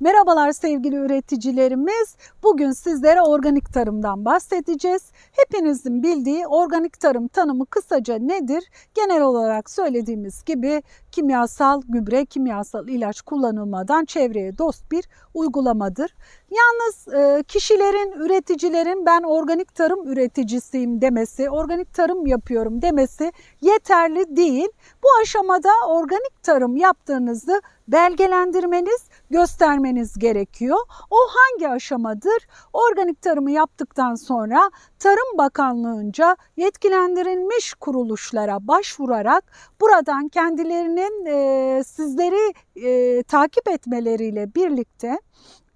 Merhabalar sevgili üreticilerimiz. Bugün sizlere organik tarımdan bahsedeceğiz. Hepinizin bildiği organik tarım tanımı kısaca nedir? Genel olarak söylediğimiz gibi kimyasal gübre, kimyasal ilaç kullanılmadan çevreye dost bir uygulamadır. Yalnız e, kişilerin, üreticilerin ben organik tarım üreticisiyim demesi, organik tarım yapıyorum demesi yeterli değil. Bu aşamada organik tarım yaptığınızı belgelendirmeniz, göstermeniz gerekiyor. O hangi aşamadır? Organik tarımı yaptıktan sonra Tarım Bakanlığı'nca yetkilendirilmiş kuruluşlara başvurarak buradan kendilerinin e, sizleri e, takip etmeleriyle birlikte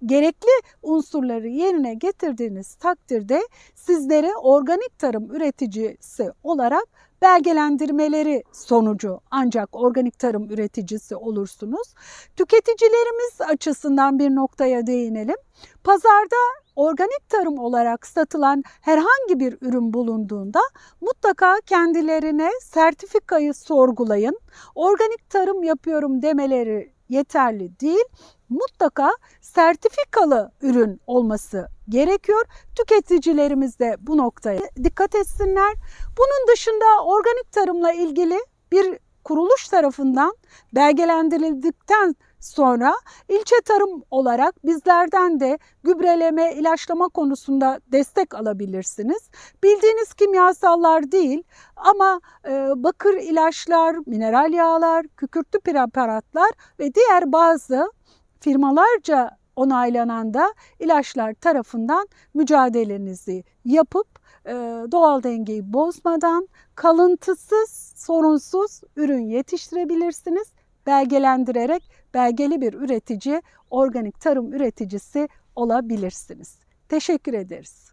gerekli unsurları yerine getirdiğiniz takdirde sizleri organik tarım üreticisi olarak belgelendirmeleri sonucu ancak organik tarım üreticisi olursunuz. Tüketicilerimiz açısından bir noktaya değinelim. Pazarda organik tarım olarak satılan herhangi bir ürün bulunduğunda mutlaka kendilerine sertifikayı sorgulayın. Organik tarım yapıyorum demeleri yeterli değil. Mutlaka sertifikalı ürün olması gerekiyor. Tüketicilerimiz de bu noktaya dikkat etsinler. Bunun dışında organik tarımla ilgili bir kuruluş tarafından belgelendirildikten sonra ilçe tarım olarak bizlerden de gübreleme, ilaçlama konusunda destek alabilirsiniz. Bildiğiniz kimyasallar değil ama e, bakır ilaçlar, mineral yağlar, kükürtlü preparatlar ve diğer bazı firmalarca onaylanan da ilaçlar tarafından mücadelenizi yapıp e, doğal dengeyi bozmadan kalıntısız, sorunsuz ürün yetiştirebilirsiniz. Belgelendirerek belgeli bir üretici, organik tarım üreticisi olabilirsiniz. Teşekkür ederiz.